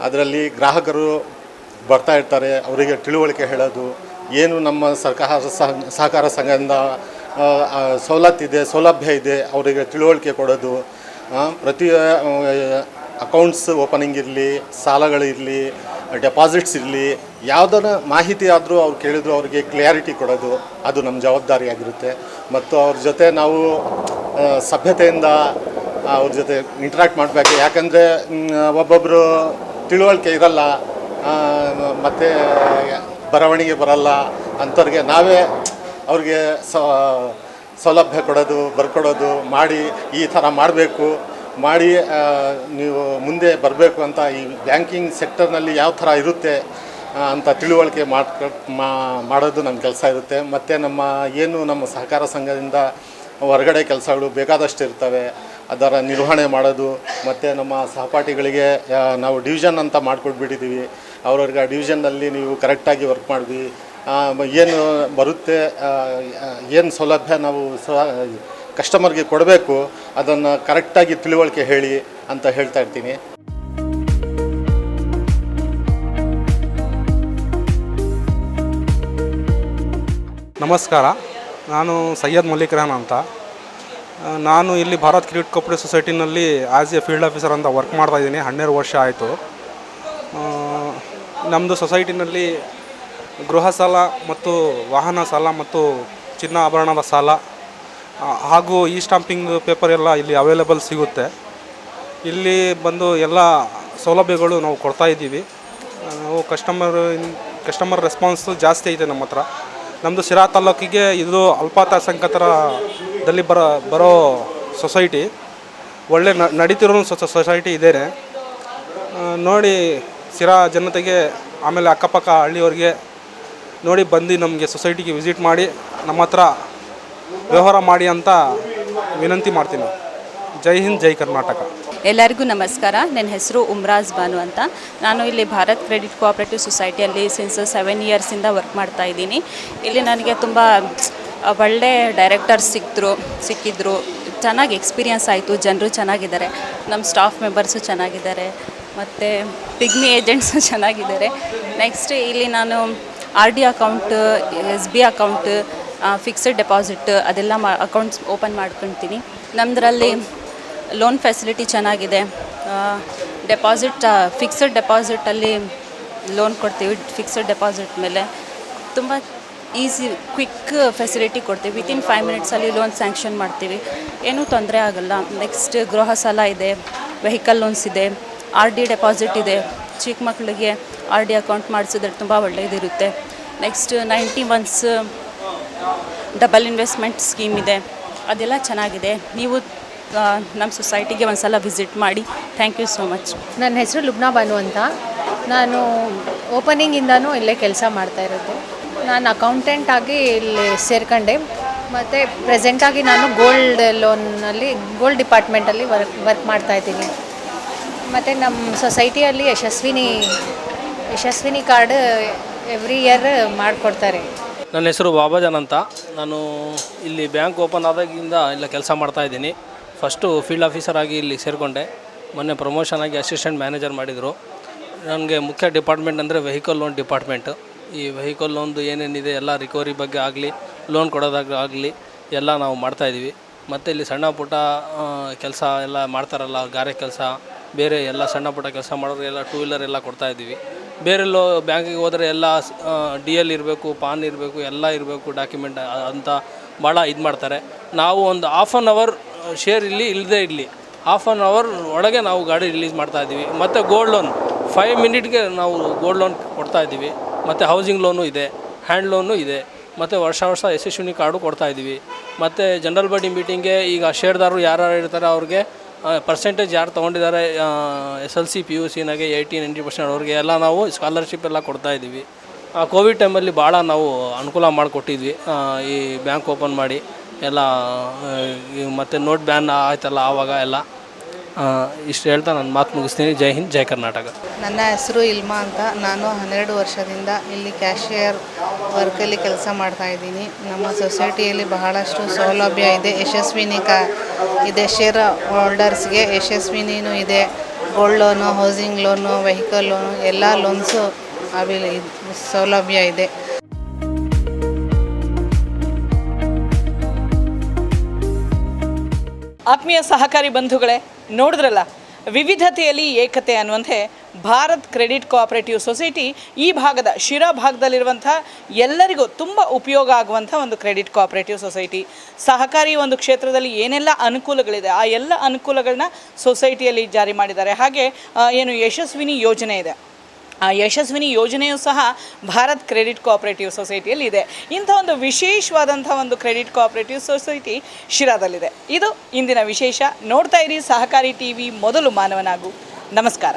ಅದರಲ್ಲಿ ಗ್ರಾಹಕರು ಬರ್ತಾ ಇರ್ತಾರೆ, ಅವರಿಗೆ ತಿಳುವಳಿಕೆ ಹೇಳೋದು, ಏನು ನಮ್ಮ ಸರ್ಕಾರ ಸಹ- ಸಹಕಾರ ಸಂಘದಿಂದ ಸವಲತ್ತಿದೆ ಸೌಲಭ್ಯ ಇದೆ, ಅವರಿಗೆ ತಿಳುವಳಿಕೆ ಕೊಡೋದು ಪ್ರತಿ ಅಕೌಂಟ್ಸ್ ಓಪನಿಂಗ್ ಇರಲಿ ಸಾಲಗಳಿರಲಿ ಡೆಪಾಸಿಟ್ಸ್ ಇರಲಿ ಯಾವುದನ್ನ ಮಾಹಿತಿ ಆದರೂ ಅವ್ರು ಕೇಳಿದ್ರು ಅವರಿಗೆ ಕ್ಲಿಯಾರಿಟಿ ಕೊಡೋದು, ಅದು ನಮ್ಮ ಜವಾಬ್ದಾರಿಯಾಗಿರುತ್ತೆ ಮತ್ತು ಅವ್ರ ಜೊತೆ ನಾವು ಸಭ್ಯತೆಯಿಂದ ಅವ್ರ ಜೊತೆ ಇಂಟ್ರ್ಯಾಕ್ಟ್ ಮಾಡಬೇಕು. ಯಾಕಂದರೆ ಒಬ್ಬೊಬ್ಬರು ತಿಳುವಳಿಕೆ ಇರಲ್ಲ ಮತ್ತು ಬರವಣಿಗೆ ಬರಲ್ಲ, ಅಂಥವ್ರಿಗೆ ನಾವೇ ಅವ್ರಿಗೆ ಸೌಲಭ್ಯ ಕೊಡೋದು, ಬರ್ಕೊಡೋದು, ಮಾಡಿ ಈ ಥರ ಮಾಡಬೇಕು. ಮಾಡಿ ನೀವು ಮುಂದೆ ಬರಬೇಕು ಅಂತ ಈ ಬ್ಯಾಂಕಿಂಗ್ ಸೆಕ್ಟರ್ನಲ್ಲಿ ಯಾವ ಥರ ಇರುತ್ತೆ ಅಂತ ತಿಳುವಳಿಕೆ ಮಾಡೋದು ನಮ್ಮ ಕೆಲಸ ಇರುತ್ತೆ. ಮತ್ತು ನಮ್ಮ ಏನು ನಮ್ಮ ಸಹಕಾರ ಸಂಘದಿಂದ ಹೊರಗಡೆ ಕೆಲಸಗಳು ಬೇಕಾದಷ್ಟು ಇರ್ತವೆ. ಅದರ ನಿರ್ವಹಣೆ ಮಾಡೋದು, ಮತ್ತು ನಮ್ಮ ಸಹಪಾಠಿಗಳಿಗೆ ನಾವು ಡಿವಿಷನ್ ಅಂತ ಮಾಡಿಕೊಟ್ಬಿಟ್ಟಿದ್ದೀವಿ. ಅವ್ರವ್ರಿಗೆ ಆ ಡಿವಿಷನ್ನಲ್ಲಿ ನೀವು ಕರೆಕ್ಟಾಗಿ ವರ್ಕ್ ಮಾಡಿದ್ವಿ. ಏನು ಬರುತ್ತೆ ಏನು ಸೌಲಭ್ಯ ನಾವು ಸ ಕಸ್ಟಮರ್ಗೆ ಕೊಡಬೇಕು, ಅದನ್ನು ಕರೆಕ್ಟಾಗಿ ತಿಳುವಳಿಕೆ ಹೇಳಿ ಅಂತ ಹೇಳ್ತಾ ಇರ್ತೀನಿ. ನಮಸ್ಕಾರ. ನಾನು ಸೈಯದ್ ಮಲ್ಲಿಕ್ ರೆಹನ್ ಅಂತ ನಾನು ಇಲ್ಲಿ ಭಾರತ್ ಕ್ರಿಕೆಟ್ ಕೋಪರೇಟಿವ್ ಸೊಸೈಟಿನಲ್ಲಿ ಆ್ಯಸ್ ಎ ಫೀಲ್ಡ್ ಆಫೀಸರ್ ಅಂತ ವರ್ಕ್ ಮಾಡ್ತಾ ಇದ್ದೀನಿ. ಹನ್ನೆರಡು ವರ್ಷ ಆಯಿತು. ನಮ್ಮದು ಸೊಸೈಟಿನಲ್ಲಿ ಗೃಹ ಸಾಲ ಮತ್ತು ವಾಹನ ಸಾಲ ಮತ್ತು ಚಿನ್ನ ಆಭರಣದ ಸಾಲ ಹಾಗೂ ಈ ಸ್ಟಾಂಪಿಂಗ್ ಪೇಪರ್ ಎಲ್ಲ ಇಲ್ಲಿ ಅವೈಲೇಬಲ್ ಸಿಗುತ್ತೆ. ಇಲ್ಲಿ ಬಂದು ಎಲ್ಲ ಸೌಲಭ್ಯಗಳು ನಾವು ಕೊಡ್ತಾ ಇದ್ದೀವಿ. ನಾವು ಕಸ್ಟಮರ್ ಕಸ್ಟಮರ್ ರೆಸ್ಪಾನ್ಸು ಜಾಸ್ತಿ ಐತೆ ನಮ್ಮ ಹತ್ರ. ನಮ್ಮದು ಸಿರಾ ತಾಲೂಕಿಗೆ ಇದು ಅಲ್ಪಸಂಖ್ಯಾತರದಲ್ಲಿ ಬರೋ ಬರೋ ಸೊಸೈಟಿ ಒಳ್ಳೆ ನಡೀತಿರೋ ಸೊಸ ಸೊಸೈಟಿ ಇದೇನೆ. ನೋಡಿ ಸಿರಾ ಜನತೆಗೆ, ಆಮೇಲೆ ಅಕ್ಕಪಕ್ಕ ಹಳ್ಳಿಯವ್ರಿಗೆ ನೋಡಿ ಬಂದು ನಮಗೆ ಸೊಸೈಟಿಗೆ ವಿಸಿಟ್ ಮಾಡಿ ನಮ್ಮ ಹತ್ರ ವ್ಯವಹಾರ ಮಾಡಿ ಅಂತ ವಿನಂತಿ ಮಾಡ್ತೀನಿ. ಜೈ ಹಿಂದ್, ಜೈ ಕರ್ನಾಟಕ. ಎಲ್ಲರಿಗೂ ನಮಸ್ಕಾರ. ನನ್ನ ಹೆಸರು ಉಮ್ರಾಜ್ ಬಾನು ಅಂತ. ನಾನು ಇಲ್ಲಿ ಭಾರತ್ ಕ್ರೆಡಿಟ್ ಕೋಆಪ್ರೇಟಿವ್ ಸೊಸೈಟಿಯಲ್ಲಿ ಸಿನ್ಸ್ ಸೆವೆನ್ ಇಯರ್ಸಿಂದ ವರ್ಕ್ ಮಾಡ್ತಾ ಇದ್ದೀನಿ. ಇಲ್ಲಿ ನನಗೆ ತುಂಬ ಒಳ್ಳೆ ಡೈರೆಕ್ಟರ್ಸ್ ಸಿಕ್ಕಿದ್ರು ಸಿಕ್ಕಿದ್ರು. ಚೆನ್ನಾಗಿ ಎಕ್ಸ್ಪೀರಿಯನ್ಸ್ ಆಯಿತು. ಜನರು ಚೆನ್ನಾಗಿದ್ದಾರೆ. ನಮ್ಮ ಸ್ಟಾಫ್ ಮೆಂಬರ್ಸು ಚೆನ್ನಾಗಿದ್ದಾರೆ. ಮತ್ತು ಪಿಗ್ನಿ ಏಜೆಂಟ್ಸು ಚೆನ್ನಾಗಿದ್ದಾರೆ. ನೆಕ್ಸ್ಟ್ ಇಲ್ಲಿ ನಾನು R D account, S B account fixed deposit ಅದೆಲ್ಲ ಮಾ ಅಕೌಂಟ್ಸ್ ಓಪನ್ ಮಾಡ್ಕೊತೀನಿ. ನಮ್ಮದ್ರಲ್ಲಿ ಲೋನ್ ಫೆಸಿಲಿಟಿ ಚೆನ್ನಾಗಿದೆ. ಡೆಪಾಸಿಟ್ ಫಿಕ್ಸೆಡ್ ಡೆಪಾಸಿಟಲ್ಲಿ ಲೋನ್ ಕೊಡ್ತೀವಿ. ಫಿಕ್ಸೆಡ್ ಡೆಪಾಸಿಟ್ ಮೇಲೆ ತುಂಬ ಈಸಿ ಕ್ವಿಕ್ ಫೆಸಿಲಿಟಿ ಕೊಡ್ತೀವಿ. ವಿತಿನ್ ಫೈವ್ ಮಿನಿಟ್ಸಲ್ಲಿ ಲೋನ್ ಸ್ಯಾಂಕ್ಷನ್ ಮಾಡ್ತೀವಿ. ಏನೂ ತೊಂದರೆ ಆಗಲ್ಲ. ನೆಕ್ಸ್ಟ್ ಗೃಹ ಸಾಲ ಇದೆ ವೆಹಿಕಲ್ ಲೋನ್ಸ್ ಇದೆ ಆರ್ ಡಿ ಡೆಪಾಸಿಟ್ ಇದೆ. ಚಿಕ್ಕ ಮಕ್ಕಳಿಗೆ ಆರ್ ಡಿ ಅಕೌಂಟ್ ಮಾಡಿಸಿದ್ರೆ ತುಂಬ ಒಳ್ಳೆಯದಿರುತ್ತೆ next ninety months double investment scheme ಇದೆ. ಅದೆಲ್ಲ ಚೆನ್ನಾಗಿದೆ. ನೀವು ನಮ್ಮ ಸೊಸೈಟಿಗೆ ಒಂದು ಸಲ ವಿಸಿಟ್ ಮಾಡಿ. ಥ್ಯಾಂಕ್ ಯು ಸೋ ಮಚ್ ನನ್ನ ಹೆಸರು ಲುಬ್ನಾ ಬಾನು ಅಂತ. ನಾನು ಓಪನಿಂಗಿಂದನೂ ಇಲ್ಲೇ ಕೆಲಸ ಮಾಡ್ತಾ ಇರೋದು. ನಾನು ಅಕೌಂಟೆಂಟ್ ಆಗಿ ಇಲ್ಲಿ ಸೇರ್ಕೊಂಡೆ. ಮತ್ತು ಪ್ರೆಸೆಂಟಾಗಿ ನಾನು ಗೋಲ್ಡ್ ಲೋನಲ್ಲಿ ಗೋಲ್ಡ್ ಡಿಪಾರ್ಟ್ಮೆಂಟಲ್ಲಿ ವರ್ಕ್ ವರ್ಕ್ ಮಾಡ್ತಾ ಇದ್ದೀನಿ. ಮತ್ತು ನಮ್ಮ ಸೊಸೈಟಿಯಲ್ಲಿ Yashaswini Yashaswini card every year ಮಾಡಿಕೊಡ್ತಾರೆ. ನನ್ನ ಹೆಸರು ಬಾಬಾಜನ್ ಅಂತ. ನಾನು ಇಲ್ಲಿ ಬ್ಯಾಂಕ್ ಓಪನ್ ಆದಾಗಿಂದ ಇಲ್ಲ ಕೆಲಸ ಮಾಡ್ತಾ ಇದ್ದೀನಿ. ಫಸ್ಟು ಫೀಲ್ಡ್ ಆಫೀಸರ್ ಆಗಿ ಇಲ್ಲಿ ಸೇರಿಕೊಂಡೆ. ಮೊನ್ನೆ ಪ್ರಮೋಷನ್ ಆಗಿ ಅಸಿಸ್ಟೆಂಟ್ ಮ್ಯಾನೇಜರ್ ಮಾಡಿದರು. ನನಗೆ ಮುಖ್ಯ ಡಿಪಾರ್ಟ್ಮೆಂಟ್ ಅಂದರೆ ವೆಹಿಕಲ್ ಲೋನ್ ಡಿಪಾರ್ಟ್ಮೆಂಟ್ ಈ ವೆಹಿಕಲ್ ಲೋನ್ದು ಏನೇನಿದೆ ಎಲ್ಲ ರಿಕವರಿ ಬಗ್ಗೆ ಆಗಲಿ ಲೋನ್ ಆಗಲಿ ಎಲ್ಲ ನಾವು ಮಾಡ್ತಾಯಿದ್ದೀವಿ ಮತ್ತು ಇಲ್ಲಿ ಸಣ್ಣ ಪುಟ್ಟ ಕೆಲಸ ಎಲ್ಲ ಮಾಡ್ತಾರಲ್ಲ, ಗಾರೆ ಕೆಲಸ, ಬೇರೆ ಎಲ್ಲ ಸಣ್ಣ ಪುಟ್ಟ ಕೆಲಸ ಮಾಡೋರಿಗೆಲ್ಲ ಟೂ ವೀಲರ್ ಎಲ್ಲ ಕೊಡ್ತಾಯಿದ್ದೀವಿ ಬೇರೆಲ್ಲೋ ಬ್ಯಾಂಕಿಗೆ ಹೋದರೆ ಎಲ್ಲ ಡಿ ಎಲ್ ಇರಬೇಕು, ಪಾನ್ ಇರಬೇಕು, ಎಲ್ಲ ಇರಬೇಕು ಡಾಕ್ಯುಮೆಂಟ್ ಅಂತ ಭಾಳ ಇದು ಮಾಡ್ತಾರೆ. ನಾವು ಒಂದು ಹಾಫ್ ಆನ್ ಅವರ್ ಶೇರ್ ಇಲ್ಲಿ ಇಲ್ಲದೇ ಇರಲಿ. ಹಾಫ್ ಆನ್ ಅವರ್ ಒಳಗೆ ನಾವು ಗಾಡಿ ರಿಲೀಸ್ ಮಾಡ್ತಾ ಇದ್ದೀವಿ. ಮತ್ತು ಗೋಲ್ಡ್ ಲೋನ್ ಫೈವ್ ಮಿನಿಟ್ಗೆ ನಾವು ಗೋಲ್ಡ್ ಲೋನ್ ಕೊಡ್ತಾ ಇದ್ದೀವಿ. ಮತ್ತು ಹೌಸಿಂಗ್ ಲೋನು ಇದೆ ಹ್ಯಾಂಡ್ ಲೋನು ಇದೆ. ಮತ್ತು ವರ್ಷ ವರ್ಷ ಯಶಸ್ವಿನಿ ಕಾರ್ಡು ಕೊಡ್ತಾ ಇದ್ದೀವಿ. ಮತ್ತು ಜನರಲ್ ಬಾಡಿ ಮೀಟಿಂಗ್ಗೆ ಈಗ ಶೇರ್ದಾರರು ಯಾರು ಇರ್ತಾರೆ ಅವ್ರಿಗೆ ಪರ್ಸೆಂಟೇಜ್ ಯಾರು ತೊಗೊಂಡಿದ್ದಾರೆ S L C P U ಸಿನಾಗೆ eighty ninety percent ಅವ್ರಿಗೆ ಎಲ್ಲ ನಾವು ಸ್ಕಾಲರ್ಶಿಪ್ ಎಲ್ಲ ಕೊಡ್ತಾ ಇದ್ದೀವಿ. ಕೋವಿಡ್ ಟೈಮಲ್ಲಿ ಭಾಳ ನಾವು ಅನುಕೂಲ ಮಾಡಿಕೊಟ್ಟಿದ್ವಿ. ಈ ಬ್ಯಾಂಕ್ ಓಪನ್ ಮಾಡಿ ಎಲ್ಲ ಮತ್ತು ನೋಟ್ ಬ್ಯಾನ್ ಆಯ್ತಲ್ಲ ಆವಾಗ ಎಲ್ಲ. ಇಷ್ಟು ಹೇಳ್ತಾ ನನ್ನ ಮಾತು ಮುಗಿಸ್ತೀನಿ. ಜೈ ಹಿಂದ್ ಜೈ ಕರ್ನಾಟಕ. ನನ್ನ ಹೆಸರು ಇಲ್ಮಾ ಅಂತ. ನಾನು ಹನ್ನೆರಡು ವರ್ಷದಿಂದ ಇಲ್ಲಿ ಕ್ಯಾಶಿಯರ್ ವರ್ಕಲ್ಲಿ ಕೆಲಸ ಮಾಡ್ತಾ ಇದ್ದೀನಿ. ನಮ್ಮ ಸೊಸೈಟಿಯಲ್ಲಿ ಬಹಳಷ್ಟು ಸೌಲಭ್ಯ ಇದೆ. ಯಶಸ್ವಿನಿ ಕ ಇದೆ. ಶೇರ್ ಹೋಲ್ಡರ್ಸ್ಗೆ ಯಶಸ್ವಿನಿನೂ ಇದೆ. Gold loan housing loan vehicle loan ಎಲ್ಲ ಲೋನ್ಸು ಅವಿಲ್ ಸೌಲಭ್ಯ ಇದೆ. ಆತ್ಮೀಯ ಸಹಕಾರಿ ಬಂಧುಗಳೇ ನೋಡಿದ್ರಲ್ಲ, ವಿವಿಧತೆಯಲ್ಲಿ ಏಕತೆ ಅನ್ನುವಂತೆ ಭಾರತ್ ಕ್ರೆಡಿಟ್ ಕೋಆಪರೇಟಿವ್ ಸೊಸೈಟಿ ಈ ಭಾಗದ ಶಿರಾ ಭಾಗದಲ್ಲಿರುವಂಥ ಎಲ್ಲರಿಗೂ ತುಂಬ ಉಪಯೋಗ ಆಗುವಂಥ ಒಂದು ಕ್ರೆಡಿಟ್ ಕೋಆಪರೇಟಿವ್ ಸೊಸೈಟಿ. ಸಹಕಾರಿ ಒಂದು ಕ್ಷೇತ್ರದಲ್ಲಿ ಏನೆಲ್ಲ ಅನುಕೂಲಗಳಿದೆ, ಆ ಎಲ್ಲ ಅನುಕೂಲಗಳನ್ನ ಸೊಸೈಟಿಯಲ್ಲಿ ಜಾರಿ ಮಾಡಿದ್ದಾರೆ. ಹಾಗೆ ಏನು ಯಶಸ್ವಿನಿ ಯೋಜನೆ ಇದೆ. ಆ ಯಶಸ್ವಿನಿ ಯೋಜನೆಯೂ ಸಹ ಭಾರತ್ ಕ್ರೆಡಿಟ್ ಕೋಆಪರೇಟಿವ್ ಸೊಸೈಟಿಯಲ್ಲಿ ಇದೆ ಇಂಥ ಒಂದು ವಿಶೇಷವಾದಂಥ ಒಂದು ಕ್ರೆಡಿಟ್ ಕೋಆಪರೇಟಿವ್ ಸೊಸೈಟಿ ಶಿರಾದಲ್ಲಿದೆ. ಇದು ಇಂದಿನ ವಿಶೇಷ. ನೋಡ್ತಾ ಇರಿ ಸಹಕಾರಿ ಟಿ ವಿ ಮೊದಲು ಮಾನವನಾಗು. ನಮಸ್ಕಾರ.